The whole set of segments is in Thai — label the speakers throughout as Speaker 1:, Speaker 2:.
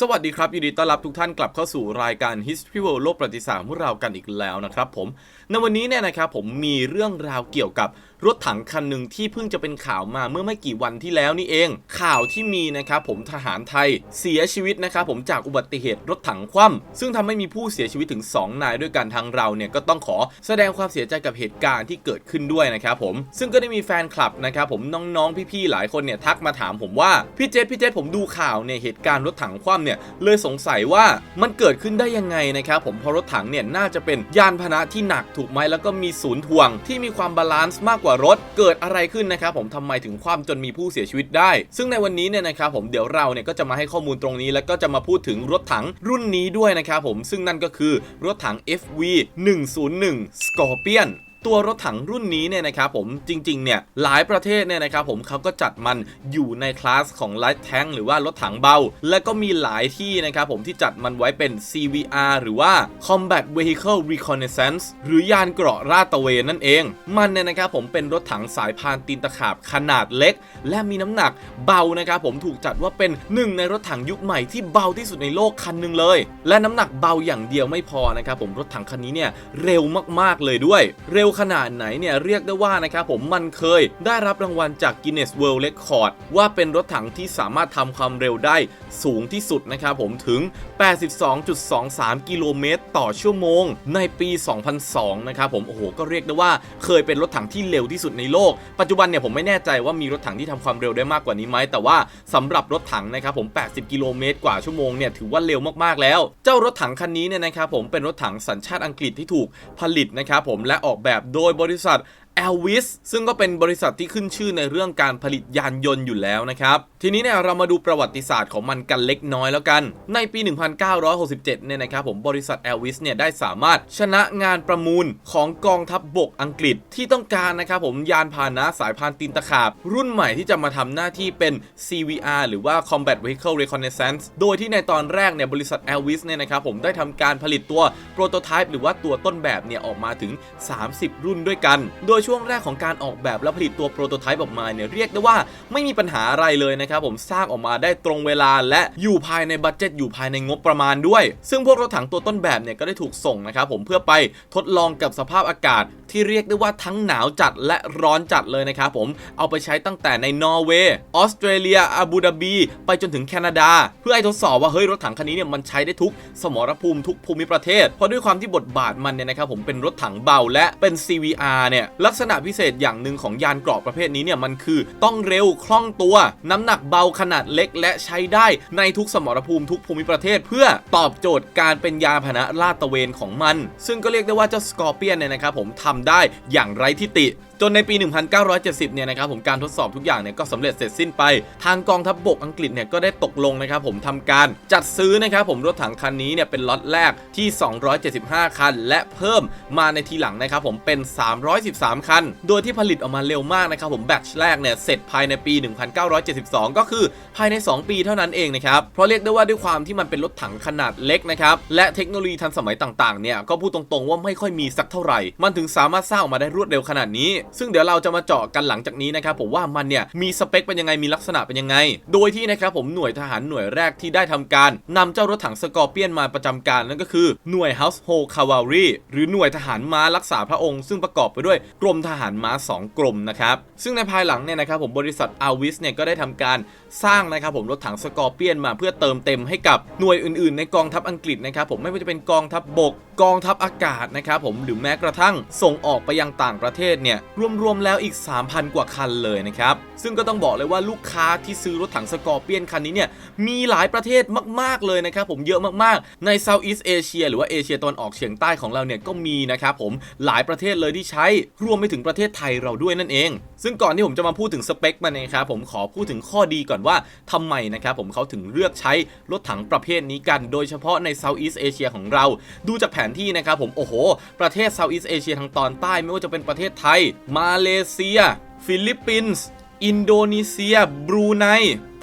Speaker 1: สวัสดีครับยินดีต้อนรับทุกท่านกลับเข้าสู่รายการ History World โลกประวัติศาสตร์ของเรากันอีกแล้วนะครับผมในวันนี้เนี่ยนะครับผมมีเรื่องราวเกี่ยวกับ รถถังคันหนึ่งที่เพิ่งจะเป็นข่าวมาเมื่อไม่กี่วันที่แล้วนี่เอง ข่าวที่มีนะครับผมทหารไทยเสียชีวิตนะครับผมจากอุบัติเหตุรถถังคว่ำซึ่งทำให้มีผู้เสียชีวิตถึง 2 นายด้วยกันทางเราเนี่ยก็ต้องขอแสดงความเสียใจกับเหตุการณ์ที่เกิดขึ้นด้วยนะครับผมซึ่งก็ได้มีแฟนคลับนะครับผมน้องๆพี่ๆหลายคนเนี่ยทักมาถามผมว่าพี่เจษพี่เจษผมดูข่าวเนี่ยเหตุการณ์รถถังคว่ำเนี่ยเลยสงสัยว่ามันเกิดขึ้นได้ยังไงนะครับผมเพราะรถถังเนี่ยน่าจะเป็นยานพาหนะที่หนักถูกไหมแล้วก็มีศูนย์ถ่วงที่มีความบาลานซ์มากกว่ารถเกิดอะไรขึ้นนะครับผมทำไมถึงคว่ำจนมีผู้เสียชีวิตได้ ซึ่งในวันนี้เนี่ยนะครับผมเดี๋ยวเราเนี่ยก็จะมาให้ข้อมูลตรงนี้ แล้วก็จะมาพูดถึงรถถังรุ่นนี้ด้วยนะครับผมซึ่งนั่นก็คือรถถัง FV 101 Scorpion ตัวรถถังรุ่นนี้เนี่ยนะครับผมจริงๆเนี่ยหลายประเทศเนี่ยนะครับผมเขาก็จัดมันอยู่ในคลาสของ Light Tank หรือว่ารถถังเบา และก็มีหลายที่นะครับผมที่จัดมันไว้เป็น CVR หรือว่า Combat Vehicle Reconnaissance หรือยานเกราะราดตระเวนนั่นเอง มันเนี่ยนะครับผมเป็นรถถังสายพานตีนตะขาบขนาดเล็ก และมีน้ำหนักเบานะครับผมถูกจัดว่าเป็นหนึ่งในรถถังยุคใหม่ที่เบาที่สุดในโลกคันหนึ่งเลย และน้ำหนักเบาอย่างเดียวไม่พอนะครับผมรถถังคันนี้เนี่ยเร็วมากๆเลยด้วย เร็วขนาดไหนเนี่ยเรียกได้ว่านะครับผมมันเคยได้รับรางวัลจาก Guinness World Record ว่าเป็นรถถังที่สามารถทำความเร็วได้สูงที่สุดนะครับผมถึง82.23 กิโลเมตร ต่อชั่วโมง ในปี 2002 นะครับผม โอ้โห ก็เรียกได้ว่าเคยเป็นรถถังที่เร็วที่สุดในโลก ปัจจุบันเนี่ยผมไม่แน่ใจว่ามีรถถังที่ทำความเร็วได้มากกว่านี้ไหม แต่ว่าสำหรับรถถังนะครับผม 80 กิโลเมตร กว่าชั่วโมงเนี่ยถือว่าเร็วมากๆแล้ว เจ้ารถถังคันนี้เนี่ยนะครับผมเป็นรถถังสัญชาติอังกฤษที่ถูกผลิตนะครับผมและออกแบบโดยบริษัท e l v i s ซึ่งก็เป็นบริษัทที่ขึ้นชื่อในเรื่องการผลิตยานยนต์อยู่แล้วนะครับ ทีนี้เนี่ยเรามาดูประวัติศาสตร์ของมันกันเล็กน้อยแล้วกัน ในปี 1967 เนี่ยนะครับผมบริษัท e l v i s เนี่ยได้สามารถชนะงานประมูลของกองทัพบบกอังกฤษที่ต้องการนะครับผมยานพาหนะสายพานตีนตะขาบ รุ่นใหม่ที่จะมาทำหน้าที่เป็น CVR หรือว่า Combat Vehicle Reconnaissance โดยที่ในตอนแรกเนี่ยบริษัท e l v i s เนี่ยนะครับผมได้ทำการผลิตตัวโปรโตไทป์หรือว่าตัวต้นแบบเนี่ยออกมาถึง 30 รุ่นด้วยกัน โดยช่วงแรกของการออกแบบและผลิตตัวโปรโตไทป์ออกมาเนี่ยเรียกได้ว่าไม่มีปัญหาอะไรเลยนะครับผมสร้างออกมาได้ตรงเวลาและอยู่ภายในบัตเจ็ตอยู่ภายในงบประมาณด้วย ซึ่งพวกรถถังตัวต้นแบบเนี่ยก็ได้ถูกส่งนะครับผมเพื่อไปทดลองกับสภาพอากาศ ที่เรียกได้ว่าทั้งหนาวจัดและร้อนจัดเลยนะครับผมเอาไปใช้ตั้งแต่ในนอร์เวย์ออสเตรเลียอาบูดาบีไปจนถึงแคนาดา เพื่อให้ทดสอบว่าเฮ้ยรถถังคันนี้เนี่ยมันใช้ได้ทุกสมรภูมิทุกภูมิประเทศ เพราะด้วยความที่บทบาทมันเนี่ยนะครับผมเป็นรถถังเบาและเป็น CVR เนี่ยลักกษณะพิเศษอย่างหนึ่งของยานเกราะประเภทนี้เนี่ยมันคือต้องเร็วคล่องตัว น้ำหนักเบาขนาดเล็กและใช้ได้ในทุกสมรภูมิทุกภูมิประเทศ เพื่อตอบโจทย์การเป็นยานพาหนะลาดตระเวนของมัน ซึ่งก็เรียกได้ว่าเจ้าสกอร์เปียนเนี่ยนะครับผมทำได้อย่างไร้ทิฏฐิจนในปี 1970 เนี่ยนะครับผมการทดสอบทุกอย่างเนี่ยก็สำเร็จเสร็จสิ้นไป ทางกองทัพบบกอังกฤษเนี่ยก็ได้ตกลงนะครับผมทำการจัดซื้อนะครับผมรถถังคันนี้เนี่ยเป็นล็อตแรกที่ 275 คัน และเพิ่มมาในทีหลังนะครับผมเป็น 313 คัน โดยที่ผลิตออกมาเร็วมากนะครับผมแบตช์แรกเนี่ยเสร็จภายในปี 1972 ก็คือภายใน 2 ปีเท่านั้นเองนะครับเพราะเรียกได้ว่าด้วยความที่มันเป็นรถถังขนาดเล็กนะครับและเทคโนโลยีทันสมัยต่างๆเนี่ยก็พูดตรงๆว่าไม่ค่อยมีสักเท่าไหร่ มันถึงสามารถสร้างออกมาได้รวดเร็วขนาดนี้ซึ่งเดี๋ยวเราจะมาเจาะกันหลังจากนี้นะครับผมว่ามันเนี่ยมีสเปคเป็นยังไงมีลักษณะเป็นยังไง โดยที่นะครับผมหน่วยทหารหน่วยแรกที่ได้ทำการนำเจ้ารถถังสกอร์เปียนมาประจำการนั่นก็คือหน่วย Household Cavalry หรือหน่วยทหารม้ารักษาพระองค์ ซึ่งประกอบไปด้วยกรมทหารม้า 2 กรมนะครับซึ่งในภายหลังเนี่ยนะครับผมบริษัทอาวิสเนี่ยก็ได้ทำการสร้างนะครับผมรถถังสกอร์เปียนมาเพื่อเติมเต็มให้กับหน่วยอื่นๆ ในกองทัพอังกฤษนะครับผมไม่ว่าจะเป็นกองทัพบบกกองทัพอากาศนะครับผมหรือแม้กระทั่งส่งออกไปยังต่างประเทศเนี่ยรวมๆแล้วอีก 3,000 กว่าคันเลยนะครับซึ่งก็ต้องบอกเลยว่าลูกค้าที่ซื้อรถถังสกอร์เปียนคันนี้เนี่ยมีหลายประเทศมากๆเลยนะครับผมเยอะมากๆในเซาท์อีสเอเชียหรือว่าเอเชียตะวันออกเฉียงใต้ของเราเนี่ยก็มีนะครับผมหลายประเทศเลยที่ใช้รวมไปถึงประเทศไทยเราด้วยนั่นเอง ซึ่งก่อนที่ผมจะมาพูดถึงสเปคมันนะครับผมขอพูดถึงข้อดีก่อนว่าทำไมนะครับผมเขาถึงเลือกใช้รถถังประเภทนี้กัน โดยเฉพาะในเซาท์อีสเอเชียของเราดูจากแผนที่นะครับผมโอ้โห ประเทศเซาท์อีสเอเชียทางตอนใต้ไม่ว่าจะเป็นประเทศไทย มาเลเซีย ฟิลิปปินส์ อินโดนีเซีย บรูไน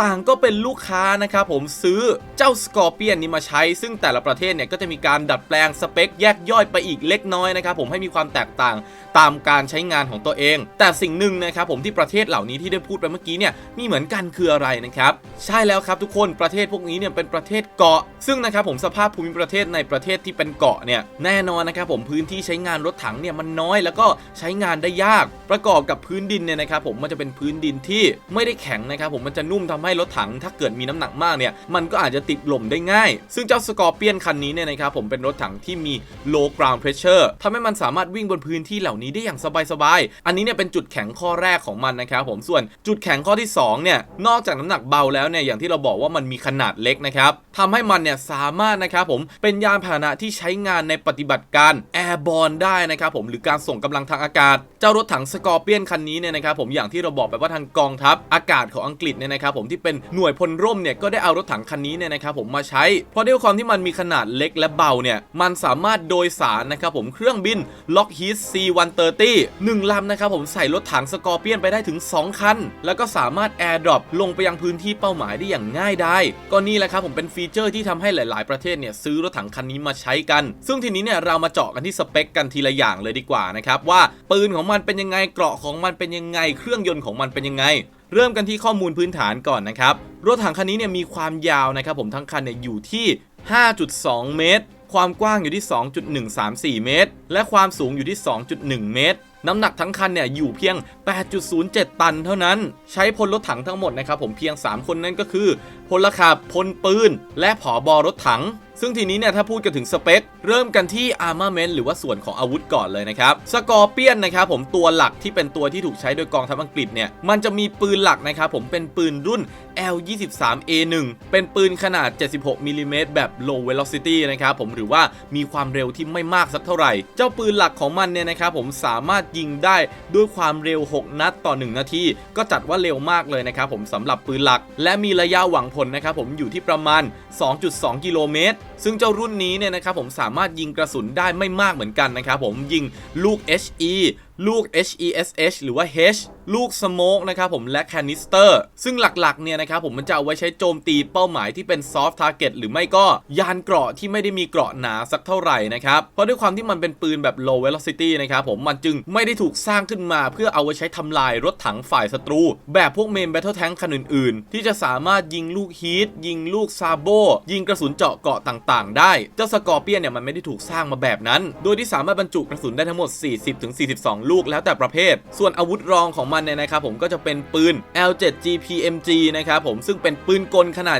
Speaker 1: ต่างก็เป็นลูกค้านะครับผมซื้อเจ้าสกอร์เปียนนี้มาใช้ ซึ่งแต่ละประเทศเนี่ยก็จะมีการดัดแปลงสเปคแยกย่อยไปอีกเล็กน้อยนะครับผมให้มีความแตกต่างตามการใช้งานของตัวเอง แต่สิ่งหนึ่งนะครับผมที่ประเทศเหล่านี้ที่ได้พูดไปเมื่อกี้เนี่ยมีเหมือนกันคืออะไรนะครับใช่แล้วครับทุกคนประเทศพวกนี้เนี่ยเป็นประเทศเกาะ ซึ่งนะครับผมสภาพภูมิประเทศในประเทศที่เป็นเกาะเนี่ยแน่นอนนะครับผมพื้นที่ใช้งานรถถังเนี่ยมันน้อยแล้วก็ใช้งานได้ยาก ประกอบกับพื้นดินเนี่ยนะครับผมมันจะเป็นพื้นดินที่ไม่ได้แข็งนะครับผมมันจะนุ่มทำให้รถถังถ้าเกิดมีน้ำหนักมากเนี่ยมันก็อาจจะติดลมได้ง่าย ซึ่งเจ้าสกอร์เปียนคันนี้เนี่ยนะครับผมเป็นรถถังที่มี low ground pressure ทำให้มันสามารถวิ่งบนพื้นที่เหล่านี้ได้อย่างสบายๆ อันนี้เนี่ยเป็นจุดแข็งข้อแรกของมันนะครับผมส่วนจุดแข็งข้อที่สองเนี่ยนอกจากน้ำหนักเบาแล้วเนี่ยอย่างที่เราบอกว่ามันมีขนาดเล็กนะครับทำให้มันเนี่ยสามารถนะครับผมเป็นยานพาหนะที่ใช้งานในปฏิบัติการ airborne ได้นะครับผมหรือการส่งกำลังทางอากาศ เจ้ารถถังสกอร์เปียนคันนี้เนี่ยนะครับผมอย่างที่เราบอกไปว่าทางกองทัพอากาศของอังกฤษเนี่ยนะครับผมที่เป็นหน่วยพลร่มเนี่ยก็ได้เอารถถังคันนี้เนี่ยนะครับผมมาใช้ เพราะด้วยความที่มันมีขนาดเล็กและเบาเนี่ยมันสามารถโดยสารนะครับผมเครื่องบิน Lockheed C-130 หนึ่งลำนะครับผมใส่รถถังสกอร์เปียนไปได้ถึง 2 คัน แล้วก็สามารถแอร์ดรอปลงไปยังพื้นที่เป้าหมายได้อย่างง่ายได้ ก็นี่แหละครับผมเป็นฟีเจอร์ที่ทำให้หลาย ๆ ประเทศเนี่ยซื้อรถถังคันนี้มาใช้กัน ซึ่งทีนี้เนี่ยเรามาเจาะกันที่สเปคกันทีละอย่างเลยดีกว่านะครับว่าปืนของมันเป็นยังไงเกราะของมันเป็นยังไง เครื่องยนต์ของมันเป็นยังไง เริ่มกันที่ข้อมูลพื้นฐานก่อนนะครับ รถถังคันนี้เนี่ยมีความยาวนะครับผมทั้งคันเนี่ยอยู่ที่ 5.2 เมตร ความกว้างอยู่ที่ 2.134 เมตร และความสูงอยู่ที่ 2.1 เมตร น้ำหนักทั้งคันเนี่ยอยู่เพียง 8.07 ตันเท่านั้น ใช้พลรถถังทั้งหมดนะครับผมเพียง 3 คนนั่นก็คือ พลขับ พลปืน และผอบอรถถัง ซึ่งทีนี้เนี่ยถ้าพูดกันถึงสเปค เริ่มกันที่ armament หรือว่าส่วนของอาวุธก่อนเลยนะครับสกอร์เปียนนะครับผมตัวหลักที่เป็นตัวที่ถูกใช้โดยกองทัพอังกฤษเนี่ยมันจะมีปืนหลักนะครับผมเป็นปืนรุ่น L23A1 เป็นปืนขนาด 76มิลลิเมตรแบบ low velocity นะครับผมหรือว่ามีความเร็วที่ไม่มากสักเท่าไหร่ เจ้าปืนหลักของมันเนี่ยนะครับผมสามารถยิงได้ด้วยความเร็ว 6 นัดต่อ 1 นาที ก็จัดว่าเร็วมากเลยนะครับผมสำหรับปืนหลัก และมีระยะหวังผลนะครับผมอยู่ที่ประมาณ 2.2 กิโลเมตร ซึ่งเจ้ารุ่นนี้เนี่ยนะครับผมสามารถยิงกระสุนได้ไม่มากเหมือนกันนะครับผมยิงลูก HE ลูก HESH หรือว่า H ลูกสโมกนะครับผมและแคนิสเตอร์ ซึ่งหลักๆเนี่ยนะครับผมมันจะเอาไว้ใช้โจมตีเป้าหมายที่เป็นซอฟต์ทาร์เก็ตหรือไม่ก็ยานเกราะที่ไม่ได้มีเกราะหนาสักเท่าไหร่นะครับ เพราะด้วยความที่มันเป็นปืนแบบ low velocity นะครับผมมันจึงไม่ได้ถูกสร้างขึ้นมา เพื่อเอาไว้ใช้ทำลายรถถังฝ่ายศัตรู แบบพวกเมน Battle Tank คันอื่นๆ ที่จะสามารถยิงลูกฮีทยิงลูกซาโบยิงกระสุนเจาะเกาะต่างๆ ได้ เจ้าสกอร์เปียนเนี่ยมันไม่ได้ถูกสร้างมาแบบนั้น โดยที่สามารถบรรจุกระสุนได้ทั้งหมด 40-42 ลูกแล้วแต่ประเภท ส่วนอาวุธรองของมันเนี่ยนะครับผมก็จะเป็นปืน L7GPMG นะครับผมซึ่งเป็นปืนกลขนาด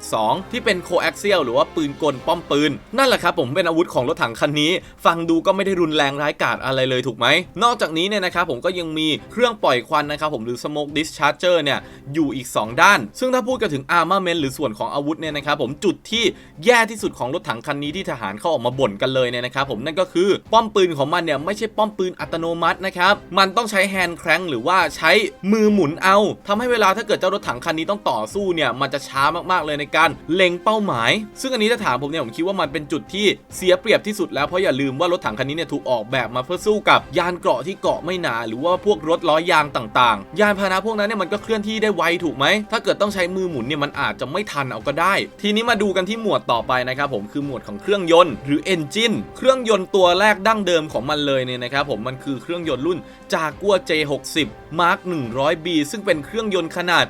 Speaker 1: 7.62 ที่เป็น coaxial หรือว่าปืนกลป้อมปืน นั่นแหละครับผมเป็นอาวุธของรถถังคันนี้ ฟังดูก็ไม่ได้รุนแรงร้ายกาจอะไรเลยถูกไหม นอกจากนี้เนี่ยนะครับผมก็ยังมีเครื่องปล่อยควันนะครับผมหรือ smoke discharger เนี่ยอยู่อีก 2 ด้าน ซึ่งถ้าพูดกันถึง armament หรือส่วนของอาวุธเนี่ยนะครับผมจุดที่แย่ที่สุดของรถถังคันนี้ที่ทหารเขาออกมาบ่นกันเลยเนี่ยนะครับผมนั่นก็คือป้อมปืนของมันเนี่ยไม่ใช่ป้อมปืนอัตโนมัตินะครับมันต้องใช้แฮนด์แครงหรือว่าว่าใช้มือหมุนเอาทำให้เวลาถ้าเกิดเจ้ารถถังคันนี้ต้องต่อสู้เนี่ยมันจะช้ามากๆเลยในการเล็งเป้าหมาย ซึ่งอันนี้ถ้าถามผมเนี่ยผมคิดว่ามันเป็นจุดที่เสียเปรียบที่สุดแล้วเพราะอย่าลืมว่ารถถังคันนี้เนี่ยถูกออกแบบมาเพื่อสู้กับยานเกราะที่เกาะไม่หนาหรือว่าพวกรถล้อยางต่างๆ ยานพาหนะพวกนั้นเนี่ยมันก็เคลื่อนที่ได้ไวถูกไหมถ้าเกิดต้องใช้มือหมุนเนี่ยมันอาจจะไม่ทันเอาก็ได้ ทีนี้มาดูกันที่หมวดต่อไปนะครับผมคือหมวดของเครื่องยนต์หรือ engine เครื่องยนต์ตัวแรกดั้งเดิมของมันเลยเนี่ยนะครับผมมันคือเครื่องยนต์รุ่นจากัว J60 Mark 100B ซึ่งเป็นเครื่องยนต์ขนาด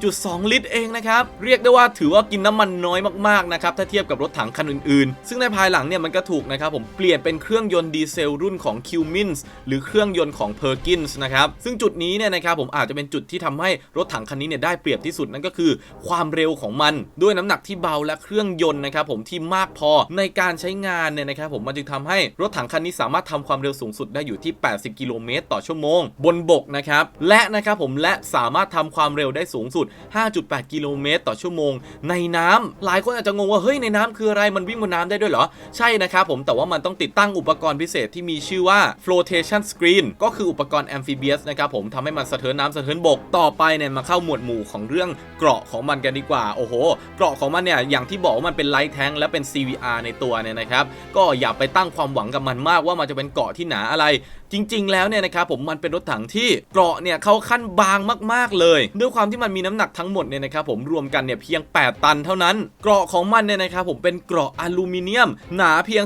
Speaker 1: 4.2 ลิตรเองนะครับ เรียกได้ว่าถือว่ากินน้ำมันน้อยมากๆนะครับ ถ้าเทียบกับรถถังคันอื่นๆ ซึ่งในภายหลังเนี่ยมันก็ถูกนะครับผมเปลี่ยนเป็นเครื่องยนต์ดีเซลรุ่นของ Cummins หรือเครื่องยนต์ของ Perkins นะครับซึ่งจุดนี้เนี่ยนะครับผมอาจจะเป็นจุดที่ทำให้รถถังคันนี้เนี่ยได้เปรียบที่สุดนั่นก็คือ ความเร็วของมันด้วยน้ำหนักที่เบาและเครื่องยนต์นะครับผมที่มากพอในการใช้งานเนี่ยนะครับผมมันจึงทำให้รถถังคันนี้สามารถทำความเร็วสูงสุดได้อยู่ที่ 80 กิโลเมตรต่อชั่วโมง บนบกนะครับและนะครับผมและสามารถทำความเร็วได้สูงสุด 5.8 กิโลเมตรต่อชั่วโมง ในน้ำหลายคนอาจจะงงว่าเฮ้ยในน้ำคืออะไรมันวิ่งบนน้ำได้ด้วยเหรอ ใช่นะครับผมแต่ว่ามันต้องติดตั้งอุปกรณ์พิเศษที่มีชื่อว่า flotation screen ก็คืออุปกรณ์ amphibious นะครับผมทำให้มันสะเทินน้ำสะเทินบกต่อไปเนี่ยมาเข้าหมวดหมู่ของเรื่องเกราะของมันกันดีกว่า โอ้โห เกราะของมันเนี่ยอย่างที่บอกว่ามันเป็นไลท์แทงและเป็น CVR ในตัวเนี่ยนะครับ ก็อย่าไปตั้งความหวังกับมันมากว่ามันจะเป็นเกราะที่หนาอะไรจริง ๆ แล้วเนี่ยนะครับผมมันเป็นรถถังที่เกราะเนี่ยเขาขั้นบางมากๆเลย ด้วยความที่มันมีน้ำหนักทั้งหมดเนี่ยนะครับผมรวมกันเนี่ยเพียง 8 ตันเท่านั้น เกราะของมันเนี่ยนะครับผมเป็นเกราะอลูมิเนียม หนาเพียง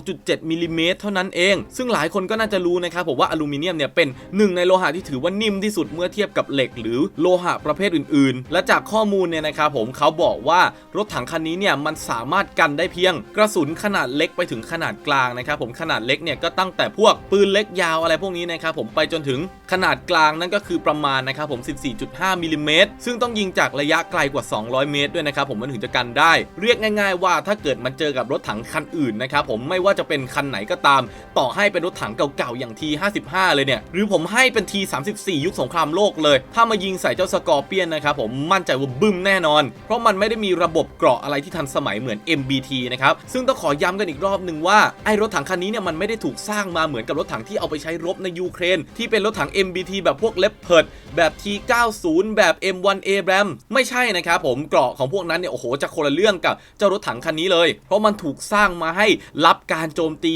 Speaker 1: 12.7มิลลิเมตรเท่านั้นเอง ซึ่งหลายคนก็น่าจะรู้นะครับผมว่าอลูมิเนียมเนี่ยเป็นหนึ่งในโลหะที่ถือว่านิ่มที่สุดเมื่อเทียบกับเหล็ก หรือโลหะประเภทอื่น ๆ และจากข้อมูลเนี่ยนะครับผมเขาบอกว่ารถถังคันนี้เนี่ยมันสามารถกันได้เพียงกระสุนขนาดเล็กไปถึงขนาดกลางนะครับผมขนาดเล็กเนี่ยก็ตั้งแต่พวกปืนเล็กยาวอะไรพวกนี้นะครับผมไปจนถึงขนาดกลางนั่นก็คือประมาณนะครับผม 14.5มิลลิเมตรซึ่งต้องยิงจากระยะไกลกว่า 200 เมตรด้วยนะครับผมมันถึงจะกันได้ เรียกง่าย ๆ ว่าถ้าเกิดมันเจอกับรถถังคันอื่นนะครับผมไม่ว่าจะเป็นคันไหนก็ตาม ต่อให้เป็นรถถังเก่าๆอย่าง T55 เลยเนี่ยหรือผมให้เป็น T34 ยุคสงครามโลกเลย ถ้ามายิงใส่เจ้าสกอร์เปียนนะครับผมมั่นใจว่าบึ้มแน่นอน เพราะมันไม่ได้มีระบบเกราะอะไรที่ทันสมัยเหมือน MBT นะครับซึ่งต้องขอย้ำกันอีกรอบหนึ่งว่าไอ้รถถังคันนี้เนี่ยมันไม่ได้ถูกสร้างมาเหมือนกับรถถังที่เอาไปไปใช้รบในยูเครน ที่เป็นรถถัง MBT แบบพวกเล็บเผิดแบบ T90 แบบ M1 a b r a m ไม่ใช่นะครับผมเกราะของพวกนั้นเนี่ยโอ้โหจะคนละเรื่องกับเจ้ารถถังคันนี้เลย เพราะมันถูกสร้างมาให้รับการโจมตี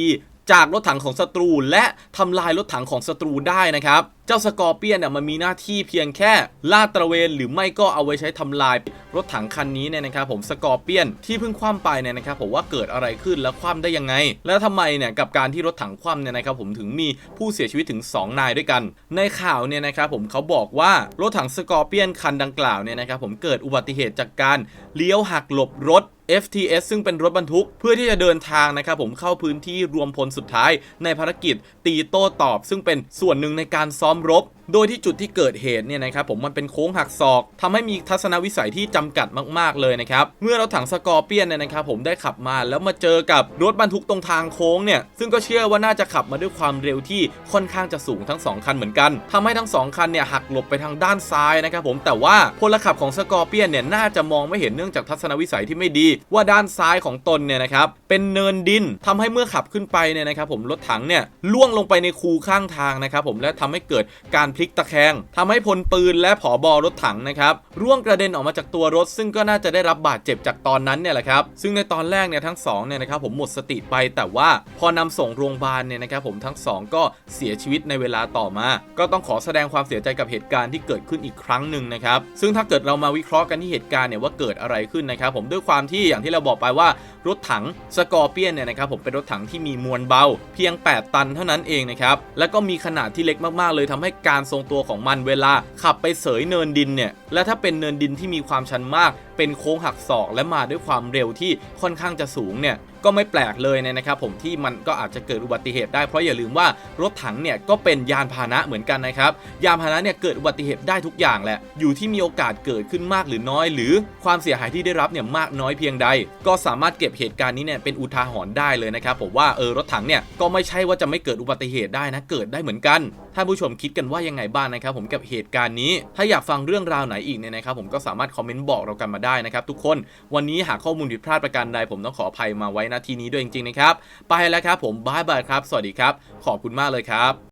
Speaker 1: จากรถถังของศัตรูและทำลายรถถังของศัตรูได้นะครับ เจ้าสกอร์เปียนเนี่ยมันมีหน้าที่เพียงแค่ลาดตระเวนหรือไม่ก็เอาไว้ใช้ทำลายรถถังคันนี้เนี่ยนะครับผมสกอร์เปียนที่เพิ่งคว่ำไปเนี่ยนะครับผมว่าเกิดอะไรขึ้นและคว่ำได้ยังไง แล้วทำไมเนี่ยกับการที่รถถังคว่ำเนี่ยนะครับผมถึงมีผู้เสียชีวิตถึง 2 นายด้วยกัน ในข่าวเนี่ยนะครับผมเขาบอกว่ารถถังสกอร์เปียนคันดังกล่าวเนี่ยนะครับผมเกิดอุบัติเหตุจากการเลี้ยวหักหลบรถ FTS ซึ่งเป็นรถบรรทุกเพื่อที่จะเดินทางนะครับผมเข้าพื้นที่รวมพลสุดท้ายในภารกิจตีโต้ตอบ ซึ่งเป็นส่วนหนึ่งในการซ้อมรบ โดยที่จุดที่เกิดเหตุเนี่ยนะครับผมมันเป็นโค้งหักศอกทำให้มีทัศนวิสัยที่จำกัดมาก ๆ เลยนะครับ เมื่อเรถถังสกอร์เปียนเนี่ยนะครับผมได้ขับมาแล้วมาเจอกับรถบรรทุกตรงทางโค้งเนี่ยซึ่งก็เชื่อว่าน่าจะขับมาด้วยความเร็วที่ค่อนข้างจะสูงทั้งสองคันเหมือนกันทำให้ทั้งสองคันเนี่ยหักหลบไปทางด้านซ้ายนะครับผมแต่ว่าพลขับของสกอร์เปียนเนี่ยน่าจะมองไม่เห็นเนื่องจากทัศนวิสัยที่ไม่ดี ว่าด้านซ้ายของตนเนี่ยนะครับเป็นเนินดินทำให้เมื่อขับขึ้นไปเนี่ยนะครับผมรถถังเนี่ยล่วงลงไปในคูข้างทางนะครับผมและทำให้เกิดการพลิกตะแคงทำให้พลปืนและผอบอรถถังนะครับร่วงกระเด็นออกมาจากตัวรถ ซึ่งก็น่าจะได้รับบาดเจ็บจากตอนนั้นเนี่ยแหละครับซึ่งในตอนแรกเนี่ยทั้งสองเนี่ยนะครับผมหมดสติไปแต่ว่าพอนำส่งโรงพยาบาลเนี่ยนะครับผมทั้งสองก็เสียชีวิตในเวลาต่อมา ก็ต้องขอแสดงความเสียใจกับเหตุการณ์ที่เกิดขึ้นอีกครั้งหนึ่งนะครับซึ่งถ้าเกิดเรามาวิเคราะห์กันที่เหตุการณ์เนี่ยว่าเกิดอะไรขึ้นนะครับผมด้วยความที่อย่างที่เราบอกไปว่ารถถังสกอร์เปียนเนี่ยนะครับผมเป็นรถถังที่มีมวลเบา เพียง 8 ตันเท่านั้นเองนะครับแล้วก็มีขนาดที่เล็กมากๆ เลยทำให้การทรงตัวของมันเวลาขับไปเสยเนินดินเนี่ย และถ้าเป็นเนินดินที่มีความชันมาก เป็นโค้งหักศอกและมาด้วยความเร็วที่ค่อนข้างจะสูงเนี่ยก็ไม่แปลกเลยเนี่ยนะครับผมที่มันก็อาจจะเกิดอุบัติเหตุได้เพราะอย่าลืมว่ารถถังเนี่ยก็เป็นยานพาหนะเหมือนกันนะครับยานพาหนะเนี่ยเกิดอุบัติเหตุได้ทุกอย่างแหละอยู่ที่มีโอกาสเกิดขึ้นมากหรือน้อย หรือความเสียหายที่ได้รับเนี่ยมากน้อยเพียงใด ก็สามารถเก็บเหตุการณ์นี้เนี่ยเป็นอุทาหรณ์ได้เลยนะครับผมว่าเออรถถังเนี่ยก็ไม่ใช่ว่าจะไม่เกิดอุบัติเหตุได้นะเกิดได้เหมือนกัน ท่านผู้ชมคิดกันว่ายังไงบ้างนะครับผมกับเหตุการณ์นี้ ถ้าอยากฟังเรื่องราวไหนอีกเนี่ยนะครับผมก็สามารถคอมเมนต์บอกเรากันมาได้นะครับทุกคนวันนี้หากข้อมูลผิดพลาดประการใดผมต้องขออภัยมาไว้ณทีนี้ด้วยจริงๆนะครับไปแล้วครับผมบายบายครับ สวัสดีครับ ขอบคุณมากเลยครับ